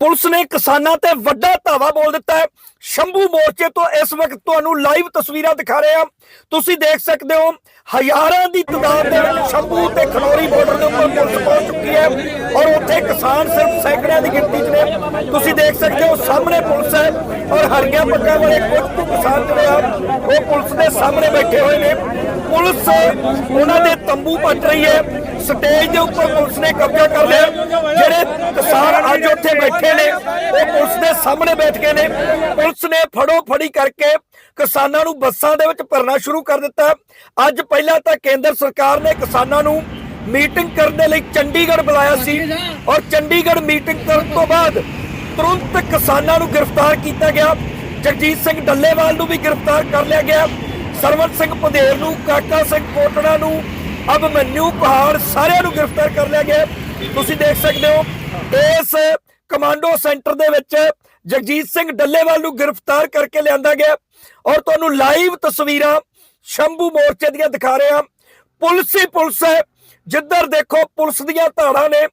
Police ਨੇ ਕਿਸਾਨਾਂ ਤੇ ਵੱਡਾ ਧਾਵਾ ਬੋਲ ਦਿੱਤਾ ਹੈ। ਸ਼ੰਭੂ ਮੋਰਚੇ ਤੋਂ ਇਸ ਵਕਤ ਤੁਹਾਨੂੰ ਲਾਈਵ ਤਸਵੀਰਾਂ ਦਿਖਾ ਰਹੇ ਹਾਂ। ਤੁਸੀਂ ਦੇਖ ਸਕਦੇ ਹੋ, ਹਜ਼ਾਰਾਂ ਦੀ ਤਾਦਾਦ ਦੇ ਵਿੱਚ ਸ਼ੰਭੂ ਤੇ ਖਨੌਰੀ ਬਾਰਡਰ ਦੇ ਉੱਪਰ ਪੁਲਿਸ ਪਹੁੰਚ ਚੁੱਕੀ ਹੈ ਔਰ ਉੱਥੇ ਕਿਸਾਨ ਸਿਰਫ ਸੈਂਕੜਿਆਂ ਦੀ ਗਿਣਤੀ 'ਚ ਨੇ। ਤੁਸੀਂ ਦੇਖ ਸਕਦੇ ਹੋ, ਸਾਹਮਣੇ ਪੁਲਿਸ ਹੈ ਔਰ ਹਰੀਆਂ ਪੱਗਾਂ ਵਾਲੇ ਕੁਝ ਕੁ ਕਿਸਾਨ ਜਿਹੜੇ ਆ, ਉਹ ਪੁਲਿਸ ਦੇ ਸਾਹਮਣੇ ਬੈਠੇ ਹੋਏ ਨੇ। ਪੁਲਿਸ ਉਹਨਾਂ ਦੇ ਤੰਬੂ ਪੱਟ ਰਹੀ ਹੈ। ਸਟੇਜ ਦੇ ਉੱਪਰ ਪੁਲਿਸ ਨੇ ਕਬਜ਼ਾ ਕਰ ਲਿਆ। ਜਿਹੜੇ ਕਿਸਾਨ ਅੱਜ ਉੱਥੇ ਬੈਠੇ ਨੇ, ਉਹ ਪੁਲਿਸ ਦੇ ਸਾਹਮਣੇ ਬੈਠ ਗਏ ਨੇ। ਪੁਲਿਸ ਨੇ ਫੜੋ ਫੜੀ ਕਰਕੇ ਕਿਸਾਨਾਂ ਨੂੰ ਬੱਸਾਂ ਦੇ ਵਿੱਚ ਭਰਨਾ ਸ਼ੁਰੂ ਕਰ ਦਿੱਤਾ। ਅੱਜ ਪਹਿਲਾਂ ਤਾਂ ਕੇਂਦਰ ਸਰਕਾਰ ਨੇ ਕਿਸਾਨਾਂ ਨੂੰ ਮੀਟਿੰਗ ਕਰਨ ਦੇ ਲਈ ਚੰਡੀਗੜ੍ਹ ਬੁਲਾਇਆ ਸੀ ਔਰ ਚੰਡੀਗੜ੍ਹ ਮੀਟਿੰਗ ਕਰਨ ਤੋਂ ਬਾਅਦ ਤੁਰੰਤ ਕਿਸਾਨਾਂ ਨੂੰ ਗ੍ਰਿਫਤਾਰ ਕੀਤਾ ਗਿਆ। ਜਗਜੀਤ ਸਿੰਘ ਡੱਲੇਵਾਲ ਨੂੰ ਵੀ ਗ੍ਰਿਫਤਾਰ ਕਰ ਲਿਆ ਗਿਆ। ਸਰਵਨ ਸਿੰਘ ਪੰਧੇਰ ਨੂੰ, ਕਾਕਾ ਸਿੰਘ ਕੋਟੜਾ ਨੂੰ ਅਭਮਨਿਊ ਪਹਾੜ ਸਾਰਿਆਂ ਨੂੰ ਗ੍ਰਿਫਤਾਰ ਕਰ ਲਿਆ ਗਿਆ। ਤੁਸੀਂ ਦੇਖ ਸਕਦੇ ਹੋ, ਇਸ ਕਮਾਂਡੋ ਸੈਂਟਰ ਦੇ ਵਿੱਚ ਜਗਜੀਤ ਸਿੰਘ ਡੱਲੇਵਾਲ ਨੂੰ ਗ੍ਰਿਫਤਾਰ ਕਰਕੇ ਲਿਆਂਦਾ ਗਿਆ। ਔਰ ਤੁਹਾਨੂੰ ਲਾਈਵ ਤਸਵੀਰਾਂ ਸ਼ੰਭੂ ਮੋਰਚੇ ਦੀਆਂ ਦਿਖਾ ਰਹੇ ਹਾਂ। ਪੁਲਿਸ ਹੀ ਪੁਲਿਸ ਹੈ, ਜਿੱਧਰ ਦੇਖੋ ਪੁਲਿਸ ਦੀਆਂ ਧਾੜਾਂ ਨੇ,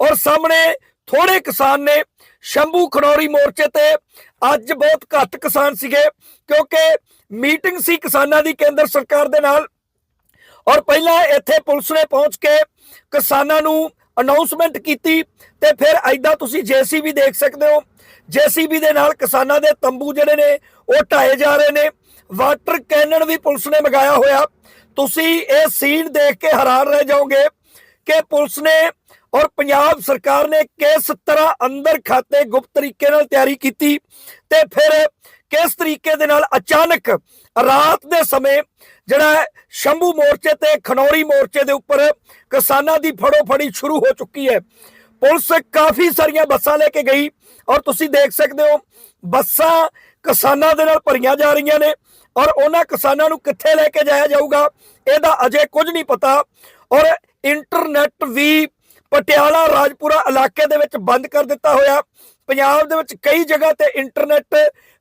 ਔਰ ਸਾਹਮਣੇ ਥੋੜੇ ਕਿਸਾਨ ਨੇ ਸ਼ੰਭੂ ਖਨੌਰੀ ਮੋਰਚੇ ਤੇ ਅੱਜ ਬਹੁਤ ਘੱਟ ਕਿਸਾਨ ਸੀਗੇ, ਕਿਉਂਕਿ ਮੀਟਿੰਗ ਸੀ ਕਿਸਾਨਾਂ ਦੀ ਕੇਂਦਰ ਸਰਕਾਰ ਦੇ ਨਾਲ। ਔਰ ਪਹਿਲਾਂ ਇੱਥੇ ਪੁਲਿਸ ਨੇ ਪਹੁੰਚ ਕੇ ਕਿਸਾਨਾਂ ਨੂੰ ਅਨਾਉਂਸਮੈਂਟ ਕੀਤੀ ਤੇ ਫਿਰ ਐਦਾਂ ਤੁਸੀਂ ਜੀਸੀਬੀ ਦੇਖ ਸਕਦੇ ਹੋ। ਜੀਸੀਬੀ ਦੇ ਨਾਲ ਕਿਸਾਨਾਂ ਦੇ ਤੰਬੂ ਜਿਹੜੇ ਨੇ, ਉਹ ਢਾਏ ਜਾ ਰਹੇ ਨੇ। ਵਾਟਰ ਕੈਨਨ ਵੀ ਪੁਲਿਸ ਨੇ ਮਗਾਇਆ ਹੋਇਆ। ਤੁਸੀਂ ਇਹ ਸੀਨ ਦੇਖ ਕੇ ਹੈਰਾਨ ਰਹਿ ਜਾਓਗੇ ਕਿ ਪੁਲਿਸ ਨੇ ਔਰ ਪੰਜਾਬ ਸਰਕਾਰ ਨੇ ਕਿਸ ਤਰ੍ਹਾਂ ਅੰਦਰ ਖਾਤੇ ਗੁਪਤ ਤਰੀਕੇ ਨਾਲ ਤਿਆਰੀ ਕੀਤੀ ਤੇ ਫਿਰ ਕਿਸ ਤਰੀਕੇ ਦੇ ਨਾਲ ਅਚਾਨਕ ਰਾਤ ਦੇ ਸਮੇਂ ਜਿਹੜਾ ਸ਼ੰਭੂ ਮੋਰਚੇ ਤੇ ਖਨੌਰੀ ਮੋਰਚੇ ਦੇ ਉੱਪਰ ਕਿਸਾਨਾਂ ਦੀ ਫੜੋ ਫੜੀ ਸ਼ੁਰੂ ਹੋ ਚੁੱਕੀ ਹੈ। ਪੁਲਿਸ ਕਾਫੀ ਸਾਰੀਆਂ ਬੱਸਾਂ ਲੈ ਕੇ ਗਈ ਔਰ ਤੁਸੀਂ ਦੇਖ ਸਕਦੇ ਹੋ, ਬੱਸਾਂ ਕਿਸਾਨਾਂ ਦੇ ਨਾਲ ਭਰੀਆਂ ਜਾ ਰਹੀਆਂ ਨੇ ਔਰ ਉਹਨਾਂ ਕਿਸਾਨਾਂ ਨੂੰ ਕਿੱਥੇ ਲੈ ਕੇ ਜਾਇਆ ਜਾਊਗਾ, ਇਹਦਾ ਅਜੇ ਕੁਝ ਨਹੀਂ ਪਤਾ ਔਰ ਇੰਟਰਨੈਟ ਵੀ ਪਟਿਆਲਾ ਰਾਜਪੁਰਾ ਇਲਾਕੇ ਦੇ ਵਿੱਚ ਬੰਦ ਕਰ ਦਿੱਤਾ ਹੋਇਆ। ਪੰਜਾਬ ਦੇ ਵਿੱਚ ਕਈ ਜਗ੍ਹਾ ਤੇ ਇੰਟਰਨੈਟ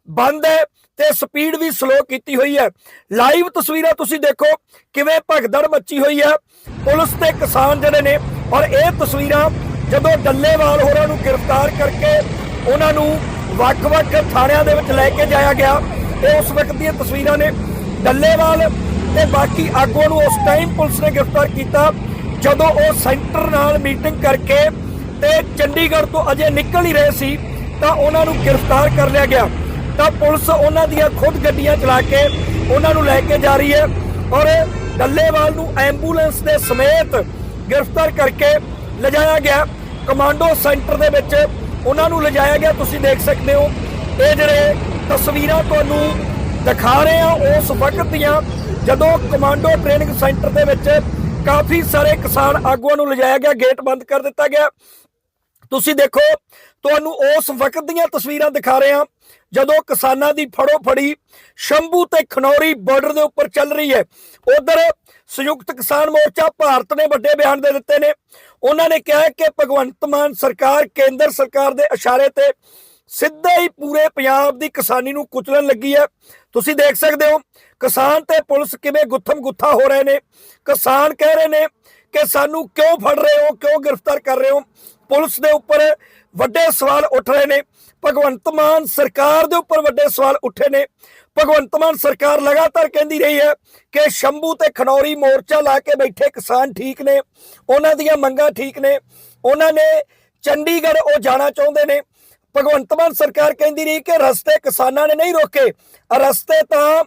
ਬੰਦ ਹੈ ਤੇ ਸਪੀਡ ਵੀ ਸਲੋ ਕੀਤੀ ਹੋਈ ਹੈ। ਲਾਈਵ ਤਸਵੀਰਾਂ ਤੁਸੀਂ ਦੇਖੋ ਕਿਵੇਂ ਭਗਦੜ ਮੱਚੀ ਹੋਈ ਹੈ। ਪੁਲਿਸ ਤੇ ਕਿਸਾਨ ਜਿਹੜੇ ਨੇ, ਔਰ ਇਹ ਤਸਵੀਰਾਂ ਜਦੋਂ ਡੱਲੇਵਾਲ ਹੋਰਾਂ ਨੂੰ ਗ੍ਰਿਫਤਾਰ ਕਰਕੇ ਉਹਨਾਂ ਨੂੰ ਵੱਖ-ਵੱਖ ਥਾਣਿਆਂ ਦੇ ਵਿੱਚ ਲੈ ਕੇ ਜਾਇਆ ਗਿਆ, ਇਹ ਉਸ ਵਕਤ ਦੀਆਂ ਤਸਵੀਰਾਂ ਨੇ। ਡੱਲੇਵਾਲ ਤੇ ਬਾਕੀ ਆਗੂਆਂ ਨੂੰ ਉਸ ਟਾਈਮ ਪੁਲਿਸ ਨੇ ਗ੍ਰਿਫਤਾਰ ਕੀਤਾ। ਜਦੋਂ ਉਹ ਸੈਂਟਰ ਨਾਲ ਮੀਟਿੰਗ ਕਰਕੇ ਤੇ ਚੰਡੀਗੜ੍ਹ ਤੋਂ ਅਜੇ ਨਿਕਲ ਹੀ ਰਹੇ ਸੀ, ਤਾਂ ਉਹਨਾਂ ਨੂੰ ਗ੍ਰਿਫਤਾਰ ਕਰ ਲਿਆ ਗਿਆ। ਤਾਂ ਪੁਲਿਸ ਉਹਨਾਂ ਦੀਆਂ ਖੁਦ ਗੱਡੀਆਂ ਚਲਾ ਕੇ ਉਹਨਾਂ ਨੂੰ ਲੈ ਕੇ ਜਾ ਰਹੀ ਹੈ ਔਰ ਡੱਲੇਵਾਲ ਨੂੰ ਐਂਬੂਲੈਂਸ ਦੇ ਸਮੇਤ ਗ੍ਰਿਫਤਾਰ ਕਰਕੇ ਲਿਜਾਇਆ ਗਿਆ। ਕਮਾਂਡੋ ਸੈਂਟਰ ਦੇ ਵਿੱਚ ਉਹਨਾਂ ਨੂੰ ਲਿਜਾਇਆ ਗਿਆ। ਤੁਸੀਂ ਦੇਖ ਸਕਦੇ ਹੋ, ਇਹ ਜਿਹੜੇ ਤਸਵੀਰਾਂ ਤੁਹਾਨੂੰ ਦਿਖਾ ਰਹੇ ਆ ਉਸ ਵਕਤ ਦੀਆਂ ਜਦੋਂ ਕਮਾਂਡੋ ਟ੍ਰੇਨਿੰਗ ਸੈਂਟਰ ਦੇ ਵਿੱਚ ਕਾਫੀ ਸਾਰੇ ਕਿਸਾਨ ਆਗੂਆਂ ਨੂੰ ਲਿਜਾਇਆ ਗਿਆ, ਗੇਟ ਬੰਦ ਕਰ ਦਿੱਤਾ ਗਿਆ। ਤੁਸੀਂ ਦੇਖੋ, ਤੁਹਾਨੂੰ ਉਸ ਵਕਤ ਦੀਆਂ ਤਸਵੀਰਾਂ ਦਿਖਾ ਰਹੇ ਹਾਂ, ਜਦੋਂ ਕਿਸਾਨਾਂ ਦੀ ਫੜੋ ਫੜੀ ਸ਼ੰਭੂ ਤੇ ਖਨੌਰੀ ਬਾਰਡਰ ਦੇ ਉੱਪਰ ਚੱਲ ਰਹੀ ਹੈ। ਉਧਰ ਸੰਯੁਕਤ ਕਿਸਾਨ ਮੋਰਚਾ ਭਾਰਤ ਨੇ ਵੱਡੇ ਬਿਆਨ ਦੇ ਦਿੱਤੇ ਨੇ। ਉਹਨਾਂ ਨੇ ਕਿਹਾ ਕਿ ਭਗਵੰਤ ਮਾਨ ਸਰਕਾਰ, ਕੇਂਦਰ ਸਰਕਾਰ ਦੇ ਇਸ਼ਾਰੇ ਤੇ ਸਿੱਧਾ ਹੀ ਪੂਰੇ ਪੰਜਾਬ ਦੀ ਕਿਸਾਨੀ ਨੂੰ ਕੁਚਲਣ ਲੱਗੀ ਹੈ। ਤੁਸੀਂ ਦੇਖ ਸਕਦੇ ਹੋ, ਕਿਸਾਨ ਤੇ ਪੁਲਿਸ ਕਿਵੇਂ ਗੁੱਥਮ ਗੁੱਥਾ ਹੋ ਰਹੇ ਨੇ। ਕਿਸਾਨ ਕਹਿ ਰਹੇ ਨੇ ਕਿ ਸਾਨੂੰ ਕਿਉਂ ਫੜ ਰਹੇ ਹੋ, ਕਿਉਂ ਗ੍ਰਿਫਤਾਰ ਕਰ ਰਹੇ ਹੋ? ਪੁਲਿਸ ਦੇ ਉੱਪਰ ਵੱਡੇ ਸਵਾਲ ਉੱਠ ਰਹੇ ਨੇ। ਭਗਵੰਤ ਮਾਨ ਸਰਕਾਰ ਦੇ ਉੱਪਰ ਵੱਡੇ ਸਵਾਲ ਉੱਠੇ ਨੇ। ਭਗਵੰਤ ਮਾਨ ਸਰਕਾਰ ਲਗਾਤਾਰ ਕਹਿੰਦੀ ਰਹੀ ਹੈ ਕਿ ਸ਼ੰਭੂ ਤੇ ਖਨੌਰੀ ਮੋਰਚਾ ਲਾ ਕੇ ਬੈਠੇ ਕਿਸਾਨ ਠੀਕ ਨੇ, ਉਹਨਾਂ ਦੀਆਂ ਮੰਗਾਂ ਠੀਕ ਨੇ, ਉਹਨਾਂ ਨੇ ਚੰਡੀਗੜ੍ਹ ਉਹ ਜਾਣਾ ਚਾਹੁੰਦੇ ਨੇ। ਭਗਵੰਤ ਮਾਨ ਸਰਕਾਰ ਕਹਿੰਦੀ ਰਹੀ ਕਿ ਰਸਤੇ ਕਿਸਾਨਾਂ ਨੇ ਨਹੀਂ ਰੋਕੇ। ਰਸਤੇ ਤਾਂ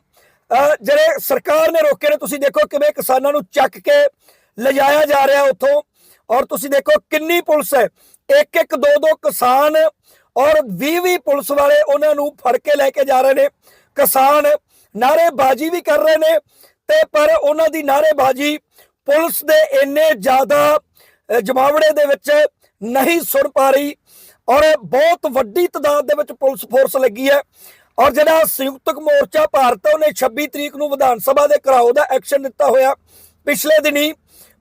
ਜਿਹੜੇ ਸਰਕਾਰ ਨੇ ਰੋਕੇ ਨੇ, ਤੁਸੀਂ ਦੇਖੋ ਕਿਵੇਂ ਕਿਸਾਨਾਂ ਨੂੰ ਚੱਕ ਕੇ ਲਿਜਾਇਆ ਜਾ ਰਿਹਾ ਉੱਥੋਂ। ਔਰ ਤੁਸੀਂ ਦੇਖੋ ਕਿੰਨੀ ਪੁਲਿਸ ਹੈ। ਇੱਕ ਇੱਕ ਦੋ ਦੋ ਕਿਸਾਨ ਔਰ 20 20 ਪੁਲਿਸ ਵਾਲੇ ਉਹਨਾਂ ਨੂੰ ਫੜ ਕੇ ਲੈ ਕੇ ਜਾ ਰਹੇ ਨੇ। ਕਿਸਾਨ ਨਾਰੇਬਾਜ਼ੀ ਵੀ ਕਰ ਰਹੇ ਨੇ ਤੇ ਪਰ ਉਹਨਾਂ ਦੀ ਨਾਰੇਬਾਜ਼ੀ ਪੁਲਿਸ ਦੇ ਇੰਨੇ ਜ਼ਿਆਦਾ ਜਮਾਵੜੇ ਦੇ ਵਿੱਚ ਨਹੀਂ ਸੁਣ ਪਾ ਰਹੀ। ਔਰ ਬਹੁਤ ਵੱਡੀ ਤਾਦਾਦ ਦੇ ਵਿੱਚ ਪੁਲਿਸ ਫੋਰਸ ਲੱਗੀ ਹੈ। ਔਰ ਜਿਹੜਾ ਸੰਯੁਕਤ ਮੋਰਚਾ ਭਾਰਤ ਉਹਨੇ 26 ਤਰੀਕ ਨੂੰ ਵਿਧਾਨ ਸਭਾ ਦੇ ਘਰਾਓ ਦਾ ਐਕਸ਼ਨ ਦਿੱਤਾ ਹੋਇਆ। ਪਿਛਲੇ ਦਿਨੀ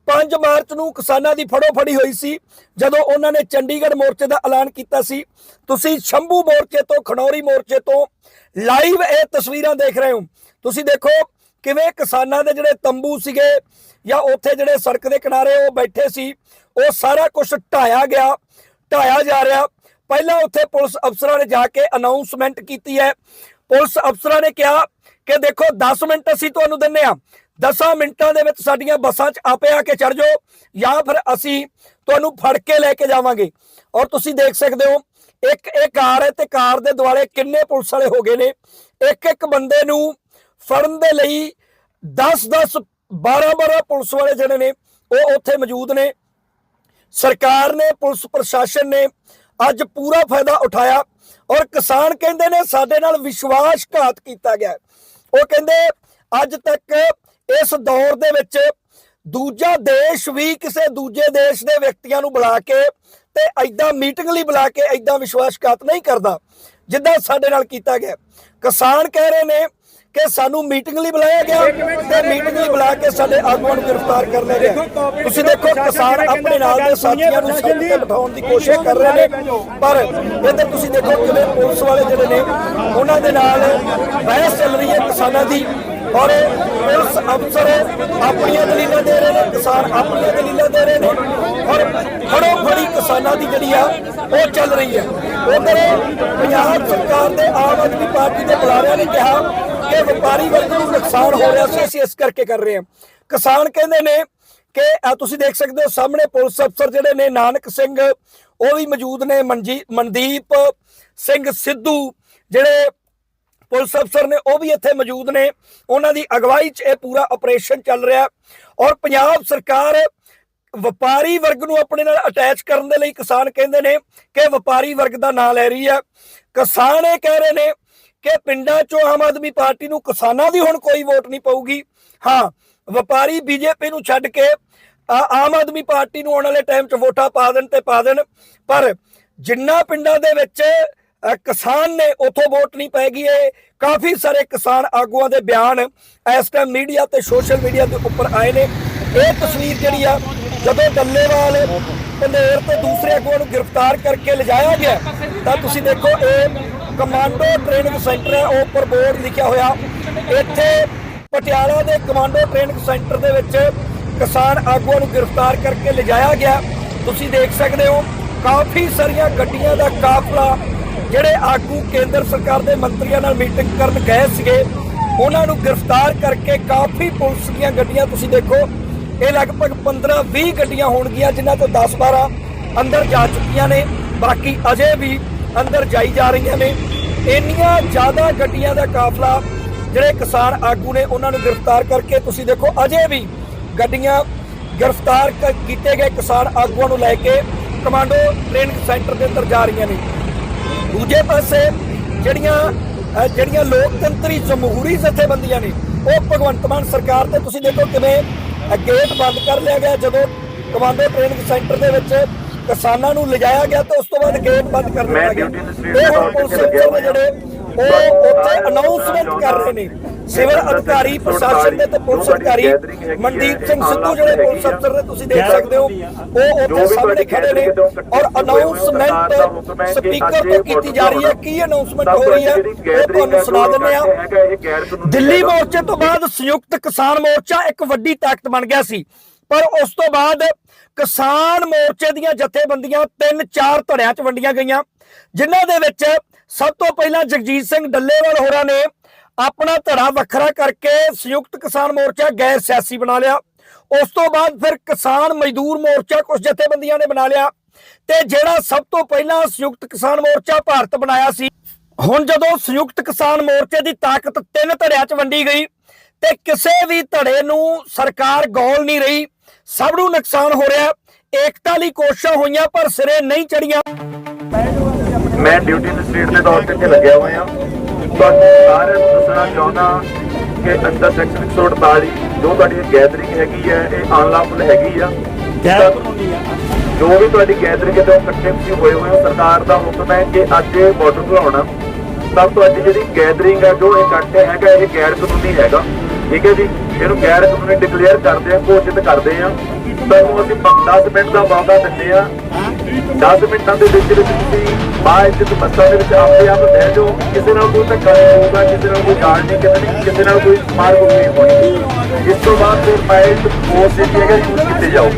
5 ਮਾਰਚ ਨੂੰ ਕਿਸਾਨਾਂ ਦੀ ਫੜੋ ਫੜੀ ਹੋਈ ਸੀ, ਜਦੋਂ ਉਹਨਾਂ ਨੇ ਚੰਡੀਗੜ੍ਹ ਮੋਰਚੇ ਦਾ ਐਲਾਨ ਕੀਤਾ ਸੀ। ਤੁਸੀਂ ਸ਼ੰਭੂ ਮੋਰਚੇ ਤੋਂ ਖਣੌਰੀ ਮੋਰਚੇ ਤੋਂ ਲਾਈਵ ਇਹ ਤਸਵੀਰਾਂ ਦੇਖ ਰਹੇ ਹੋ। ਤੁਸੀਂ ਦੇਖੋ ਕਿਵੇਂ ਕਿਸਾਨਾਂ ਦੇ ਜਿਹੜੇ ਤੰਬੂ ਸੀਗੇ ਜਾਂ ਉੱਥੇ ਜਿਹੜੇ ਸੜਕ ਦੇ ਕਿਨਾਰੇ ਉਹ ਬੈਠੇ ਸੀ, ਉਹ ਸਾਰਾ ਕੁਝ ਢਾਇਆ ਗਿਆ, ਢਾਇਆ ਜਾ ਰਿਹਾ। ਪਹਿਲਾਂ ਉੱਥੇ ਪੁਲਿਸ ਅਫਸਰਾਂ ਨੇ ਜਾ ਕੇ ਅਨਾਉਂਸਮੈਂਟ ਕੀਤੀ ਹੈ। ਪੁਲਿਸ ਅਫਸਰਾਂ ਨੇ ਕਿਹਾ ਕਿ ਦੇਖੋ 10 ਮਿੰਟ ਅਸੀਂ ਤੁਹਾਨੂੰ ਦਿੰਨੇ ਆ 10 ਮਿੰਟਾਂ ਦੇ ਵਿੱਚ ਸਾਡੀਆਂ ਬੱਸਾਂ 'ਚ ਆਪੇ ਆ ਕੇ ਚੜ ਜਾਓ ਜਾਂ ਫਿਰ ਅਸੀਂ ਤੁਹਾਨੂੰ ਫੜ ਕੇ ਲੈ ਕੇ ਜਾਵਾਂਗੇ। ਔਰ ਤੁਸੀਂ ਦੇਖ ਸਕਦੇ ਹੋ, ਇੱਕ ਇਹ ਕਾਰ ਹੈ ਤੇ ਕਾਰ ਦੇ ਦੁਆਲੇ ਕਿੰਨੇ ਪੁਲਿਸ ਵਾਲੇ ਹੋ ਗਏ ਨੇ। ਇੱਕ ਇੱਕ ਬੰਦੇ ਨੂੰ ਫੜਨ ਦੇ ਲਈ 10 10 12 12 ਪੁਲਿਸ ਵਾਲੇ ਜਿਹੜੇ ਨੇ, ਉਹ ਉੱਥੇ ਮੌਜੂਦ ਨੇ। ਸਰਕਾਰ ਨੇ, ਪੁਲਿਸ ਪ੍ਰਸ਼ਾਸਨ ਨੇ ਅੱਜ ਪੂਰਾ ਫਾਇਦਾ ਉਠਾਇਆ ਔਰ ਕਿਸਾਨ ਕਹਿੰਦੇ ਨੇ ਸਾਡੇ ਨਾਲ ਵਿਸ਼ਵਾਸਘਾਤ ਕੀਤਾ ਗਿਆ। ਉਹ ਕਹਿੰਦੇ, ਅੱਜ ਤੱਕ ਇਸ ਦੌਰ ਦੇ ਵਿੱਚ ਦੂਜਾ ਦੇਸ਼ ਵੀ ਕਿਸੇ ਦੂਜੇ ਦੇਸ਼ ਦੇ ਵਿਅਕਤੀਆਂ ਨੂੰ ਬੁਲਾ ਕੇ ਤੇ ਐਦਾਂ ਮੀਟਿੰਗ ਲਈ ਬੁਲਾ ਕੇ ਐਦਾਂ ਵਿਸ਼ਵਾਸਘਾਤ ਨਹੀਂ ਕਰਦਾ, ਜਿੱਦਾਂ ਸਾਡੇ ਨਾਲ ਕੀਤਾ ਗਿਆ। ਕਿਸਾਨ ਕਹਿ ਰਹੇ ਨੇ ਕਿ ਸਾਨੂੰ ਮੀਟਿੰਗ ਲਈ ਬੁਲਾਇਆ ਗਿਆ ਤੇ ਮੀਟਿੰਗ ਲਈ ਬੁਲਾ ਕੇ ਸਾਡੇ ਆਗੂਆਂ ਨੂੰ ਗ੍ਰਿਫਤਾਰ ਕਰ ਲਿਆ ਗਿਆ ਤੁਸੀਂ ਦੇਖੋ ਕਿਸਾਨ ਆਪਣੇ ਨਾਲ ਦੇ ਸਾਥੀਆਂ ਨੂੰ ਸੱਤ ਤੇ ਬਿਠਾਉਣ ਦੀ ਕੋਸ਼ਿਸ਼ ਕਰ ਰਹੇ ਨੇ। ਪਰ ਇੱਧਰ ਤੁਸੀਂ ਦੇਖੋ ਕਿਵੇਂ ਪੁਲਿਸ ਵਾਲੇ ਜਿਹੜੇ ਨੇ ਉਹਨਾਂ ਦੇ ਨਾਲ ਬਹਿਸ ਚੱਲ ਰਹੀ ਹੈ ਕਿਸਾਨਾਂ ਦੀ। ਔਰ ਪੁਲਿਸ ਅਫਸਰ ਆਪਣੀਆਂ ਦਲੀਲਾਂ ਦੇ ਰਹੇ ਨੇ ਕਿਸਾਨ ਆਪਣੀਆਂ ਦਲੀਲਾਂ ਦੇ ਰਹੇ ਨੇ। ਔਰ ਫੜੋ ਫੜੀ ਕਿਸਾਨਾਂ ਦੀ ਜਿਹੜੀ ਆ ਉਹ ਚੱਲ ਰਹੀ ਹੈ। ਉਧਰ ਪੰਜਾਬ ਸਰਕਾਰ ਦੇ ਆਮ ਆਦਮੀ ਪਾਰਟੀ ਦੇ ਬੁਲਾਰਿਆਂ ਨੇ ਕਿਹਾ ਕਿ ਵਪਾਰੀ ਵਰਗ ਨੂੰ ਨੁਕਸਾਨ ਹੋ ਰਿਹਾ ਸੀ, ਅਸੀਂ ਇਸ ਕਰਕੇ ਕਰ ਰਹੇ ਹਾਂ। ਕਿਸਾਨ ਕਹਿੰਦੇ ਨੇ ਕਿ ਤੁਸੀਂ ਦੇਖ ਸਕਦੇ ਹੋ, ਸਾਹਮਣੇ ਪੁਲਿਸ ਅਫਸਰ ਜਿਹੜੇ ਨੇ, ਨਾਨਕ ਸਿੰਘ, ਉਹ ਵੀ ਮੌਜੂਦ ਨੇ, ਮਨਜੀ, ਮਨਦੀਪ ਸਿੰਘ ਸਿੱਧੂ ਜਿਹੜੇ ਪੁਲਿਸ ਅਫਸਰ ਨੇ, ਉਹ ਵੀ ਇੱਥੇ ਮੌਜੂਦ ਨੇ। ਉਹਨਾਂ ਦੀ ਅਗਵਾਈ 'ਚ ਇਹ ਪੂਰਾ ਆਪਰੇਸ਼ਨ ਚੱਲ ਰਿਹਾ। ਔਰ ਪੰਜਾਬ ਸਰਕਾਰ ਵਪਾਰੀ ਵਰਗ ਨੂੰ ਆਪਣੇ ਨਾਲ ਅਟੈਚ ਕਰਨ ਦੇ ਲਈ ਕਿਸਾਨ ਕਹਿੰਦੇ ਨੇ ਕਿ ਵਪਾਰੀ ਵਰਗ ਦਾ ਨਾਂ ਲੈ ਰਹੀ ਹੈ। ਕਿਸਾਨ ਇਹ ਕਹਿ ਰਹੇ ਨੇ ਕਿ ਪਿੰਡਾਂ 'ਚੋਂ ਆਮ ਆਦਮੀ ਪਾਰਟੀ ਨੂੰ ਕਿਸਾਨਾਂ ਦੀ ਹੁਣ ਕੋਈ ਵੋਟ ਨਹੀਂ ਪਊਗੀ। ਹਾਂ, ਵਪਾਰੀ ਬੀਜੇਪੀ ਨੂੰ ਛੱਡ ਕੇ ਆਮ ਆਦਮੀ ਪਾਰਟੀ ਨੂੰ ਆਉਣ ਵਾਲੇ ਟਾਈਮ 'ਚ ਵੋਟਾਂ ਪਾ ਦੇਣ ਤੇ ਪਾ ਦੇਣ। ਪਰ ਜਿੰਨਾ ਪਿੰਡਾਂ ਦੇ ਵਿੱਚ ਕਿਸਾਨ ਨੇ ਉਥੋਂ ਵੋਟ ਨਹੀਂ ਪੈਗੀ ਇਹ, ਕਾਫੀ ਸਾਰੇ ਕਿਸਾਨ ਆਗੂਆਂ ਦੇ ਬਿਆਨ ਇਸ ਟਾਈਮ ਮੀਡੀਆ ਤੇ ਸੋਸ਼ਲ ਮੀਡੀਆ ਦੇ ਉੱਪਰ ਆਏ ਨੇ। ਇਹ ਤਸਵੀਰ ਜਿਹੜੀ ਆ, ਜਦੋਂ ਡੱਲੇਵਾਲ ਪੰਧੇਰ ਤੇ ਦੂਸਰੇ ਆਗੂਆਂ ਨੂੰ ਗ੍ਰਿਫਤਾਰ ਕਰਕੇ ਲਿਜਾਇਆ ਗਿਆ, ਤਾਂ ਤੁਸੀਂ ਦੇਖੋ ਇਹ ਕਮਾਂਡੋ ਟ੍ਰੇਨਿੰਗ ਸੈਂਟਰ ਹੈ, ਉਹ ਉੱਪਰ ਬੋਰਡ ਲਿਖਿਆ ਹੋਇਆ। ਇੱਥੇ ਪਟਿਆਲਾ ਦੇ ਕਮਾਂਡੋ ਟ੍ਰੇਨਿੰਗ ਸੈਂਟਰ ਦੇ ਵਿੱਚ ਕਿਸਾਨ ਆਗੂਆਂ ਨੂੰ ਗ੍ਰਿਫਤਾਰ ਕਰਕੇ ਲਿਜਾਇਆ ਗਿਆ। ਤੁਸੀਂ ਦੇਖ ਸਕਦੇ ਹੋ, ਕਾਫੀ ਸਾਰੀਆਂ ਗੱਡੀਆਂ ਦਾ ਕਾਫਲਾ ਜਿਹੜੇ ਆਗੂ ਕੇਂਦਰ ਸਰਕਾਰ ਦੇ ਮੰਤਰੀਆਂ ਨਾਲ ਮੀਟਿੰਗ ਕਰਨ ਗਏ ਸੀਗੇ, ਉਹਨਾਂ ਨੂੰ ਗ੍ਰਿਫਤਾਰ ਕਰਕੇ ਕਾਫੀ ਪੁਲਿਸ ਦੀਆਂ ਗੱਡੀਆਂ ਤੁਸੀਂ ਦੇਖੋ, ਇਹ ਲਗਭਗ 15-20 ਗੱਡੀਆਂ ਹੋਣਗੀਆਂ, ਜਿਨ੍ਹਾਂ ਤੋਂ 10-12 ਅੰਦਰ ਜਾ ਚੁੱਕੀਆਂ ਨੇ। ਬਾਕੀ ਅਜੇ ਵੀ ਅੰਦਰ ਜਾਈ ਜਾ ਰਹੀਆਂ ਨੇ। ਇੰਨੀਆਂ ਜ਼ਿਆਦਾ ਗੱਡੀਆਂ ਦਾ ਕਾਫਲਾ ਜਿਹੜੇ ਕਿਸਾਨ ਆਗੂ ਨੇ ਉਹਨਾਂ ਨੂੰ ਗ੍ਰਿਫਤਾਰ ਕਰਕੇ ਤੁਸੀਂ ਦੇਖੋ ਅਜੇ ਵੀ ਗੱਡੀਆਂ ਗ੍ਰਿਫਤਾਰ ਕੀਤੇ ਗਏ ਕਿਸਾਨ ਆਗੂਆਂ ਨੂੰ ਲੈ ਕੇ ਕਮਾਂਡੋ ਟ੍ਰੇਨਿੰਗ ਸੈਂਟਰ ਦੇ ਅੰਦਰ ਜਾ ਰਹੀਆਂ ਨੇ। ਦੂਜੇ ਪਾਸੇ ਜਿਹੜੀਆਂ ਜਿਹੜੀਆਂ ਲੋਕਤੰਤਰੀ ਜਮਹੂਰੀ ਜਥੇਬੰਦੀਆਂ ਨੇ, ਉਹ ਭਗਵੰਤ ਮਾਨ ਸਰਕਾਰ ਤੇ ਤੁਸੀਂ ਦੇਖੋ ਕਿਵੇਂ ਗੇਟ ਬੰਦ ਕਰ ਲਿਆ ਗਿਆ ਜਦੋਂ ਕਮਾਂਡੋ ਟ੍ਰੇਨਿੰਗ ਸੈਂਟਰ ਦੇ ਵਿੱਚ ਕਿਸਾਨਾਂ ਨੂੰ ਲਿਜਾਇਆ ਗਿਆ ਤਾਂ ਉਸ ਤੋਂ ਬਾਅਦ ਗੇਟ ਬੰਦ ਕਰ ਮੈਂ ਗਿਆ। ਇਹ ਤੇ ਹੁਣ ਪੁਲਿਸ ਅਫਸਰ ਨੇ ਜਿਹੜੇ ਉਹ ਉੱਥੇ ਅਨਾਉਂਸਮੈਂਟ ਕਰ ਰਹੇ ਨੇ। ਸਿਵਲ ਅਧਿਕਾਰੀ ਪ੍ਰਸ਼ਾਸਨ ਦੇ ਤੇ ਪੁਲਿਸ ਅਧਿਕਾਰੀ ਮਨਦੀਪ ਸਿੰਘ ਸਿੱਧੂ ਜਿਹੜੇ ਪੁਲਿਸ ਅਫਸਰ ਨੇ ਤੁਸੀਂ ਦੇਖ ਸਕਦੇ ਹੋ ਉਹ ਉੱਥੇ ਸਾਹਮਣੇ ਖੜੇ ਨੇ ਔਰ ਅਨਾਉਂਸਮੈਂਟ ਸਪੀਕਰ ਤੋਂ ਕੀਤੀ ਜਾ ਰਹੀ ਹੈ। ਕੀ ਅਨਾਉਂਸਮੈਂਟ ਹੋ ਰਹੀ ਹੈ? ਉਹ ਤੁਹਾਨੂੰ ਸੁਣਾ ਦਿੰਦੇ ਆ ਦਿੱਲੀ ਮੋਰਚੇ ਤੋਂ ਬਾਅਦ ਸੰਯੁਕਤ ਕਿਸਾਨ ਮੋਰਚਾ ਇੱਕ ਵੱਡੀ ਤਾਕਤ ਬਣ ਗਿਆ ਸੀ। ਪਰ ਉਸ ਤੋਂ ਬਾਅਦ ਕਿਸਾਨ ਮੋਰਚੇ ਦੀਆਂ ਜਥੇਬੰਦੀਆਂ ਤਿੰਨ ਚਾਰ ਧੜਿਆਂ 'ਚ ਵੰਡੀਆਂ ਗਈਆਂ, ਜਿਨ੍ਹਾਂ ਦੇ ਵਿੱਚ ਸਭ ਤੋਂ ਪਹਿਲਾਂ ਜਗਜੀਤ ਸਿੰਘ ਡੱਲੇਵਾਲ ਹੋਰਾਂ ਨੇ ਆਪਣਾ ਧੜਾ ਵੱਖਰਾ ਕਰਕੇ ਸੰਯੁਕਤ ਕਿਸਾਨ ਮੋਰਚਾ ਗੈਰ ਸਿਆਸੀ ਬਣਾ ਲਿਆ। ਉਸ ਤੋਂ ਬਾਅਦ ਫਿਰ ਕਿਸਾਨ ਮਜ਼ਦੂਰ ਮੋਰਚਾ ਕੁਝ ਜਥੇਬੰਦੀਆਂ ਨੇ ਬਣਾ ਲਿਆ ਤੇ ਜਿਹੜਾ ਸਭ ਤੋਂ ਪਹਿਲਾਂ ਸੰਯੁਕਤ ਕਿਸਾਨ ਮੋਰਚਾ ਭਾਰਤ ਬਣਾਇਆ ਸੀ, ਹੁਣ ਜਦੋਂ ਸੰਯੁਕਤ ਕਿਸਾਨ ਮੋਰਚੇ ਦੀ ਤਾਕਤ ਤਿੰਨ ਧੜਿਆਂ 'ਚ ਵੰਡੀ ਗਈ ਤੇ ਕਿਸੇ ਵੀ ਧੜੇ ਨੂੰ ਸਰਕਾਰ ਗੌਲ ਨਹੀਂ ਰਹੀ। ਸਭ ਨੂੰ ਨੁਕਸਾਨ ਹੋ ਰਿਹਾ ਏਕਤਾ ਲਈ ਕੋਸ਼ਿਸ਼ਾਂ ਹੋਈਆਂ ਪਰ ਸਿਰੇ ਨਹੀਂ ਚੜੀਆਂ ਮੈਂ ਡਿਊਟੀ ਤੇ ਸਟਰੀਟ ਦੇ ਤੌਰ ਤੇ ਲੱਗਿਆ ਹੋਇਆ ਤੁਹਾਨੂੰ ਸਾਰਿਆਂ ਨੂੰ ਦੱਸਣਾ ਚਾਹੁੰਦਾ ਕਿ ਅੰਦਰ ਸੈਕਸ਼ਨ 148 ਜੋ ਤੁਹਾਡੀ ਗੈਦਰਿੰਗ ਹੈਗੀ ਹੈ ਇਹ ਅਨਲਾਫੁਲ ਹੈਗੀ ਆ। ਜੋ ਵੀ ਤੁਹਾਡੀ ਗੈਦਰਿੰਗ ਉਹ ਇਕੱਠੇ ਤੁਸੀਂ ਹੋਏ ਹੋਏ ਹੋ ਸਰਕਾਰ ਦਾ ਹੁਕਮ ਹੈ ਕਿ ਅੱਜ ਇਹ ਬਾਰਡਰ ਖੁਲਾਉਣਾ ਤਾਂ ਤੁਹਾਡੀ ਜਿਹੜੀ ਗੈਦਰਿੰਗ ਹੈ ਜੋ ਇਕੱਠ ਹੈਗਾ ਇਹ ਗੈਰ ਕਾਨੂੰਨੀ ਹੈਗਾ। ਠੀਕ ਹੈ ਜੀ? ਇਹਨੂੰ ਗੈਰ ਕਾਨੂੰਨੀ ਡਿਕਲੇਅਰ ਕਰਦੇ ਆ, ਘੋਸ਼ਿਤ ਕਰਦੇ ਆ। ਤੁਹਾਨੂੰ ਅਸੀਂ 10 ਮਿੰਟ ਦਾ ਮੌਕਾ ਦਿੰਦੇ ਆ। 10 ਮਿੰਟਾਂ ਦੇ ਵਿੱਚ ਵਿੱਚ ਤੁਸੀਂ ਬਾਅਦ ਵਿੱਚ ਬੱਸਾਂ ਦੇ ਵਿੱਚ ਆਪਦੇ ਆਪ ਬਹਿ ਜਾਓ। ਕਿਸੇ ਨਾਲ ਕੋਈ ਧੱਕਾ ਨਹੀਂ ਹੋਊਗਾ, ਕਿਸੇ ਨਾਲ ਕੋਈ ਗਾਲ ਨਹੀਂ ਕੱਢਣੀ ਕਿਸੇ ਨਾਲ ਕੋਈ ਮਾਰ ਨਹੀਂ ਹੋਣੀ। ਇਸ ਤੋਂ ਬਾਅਦ ਫਿਰ ਮਾਈਂਡ ਫੋਰਸ ਜਿਹੜੀ ਹੈਗਾ ਯੂਜ਼ ਕੀਤੀ ਜਾਓ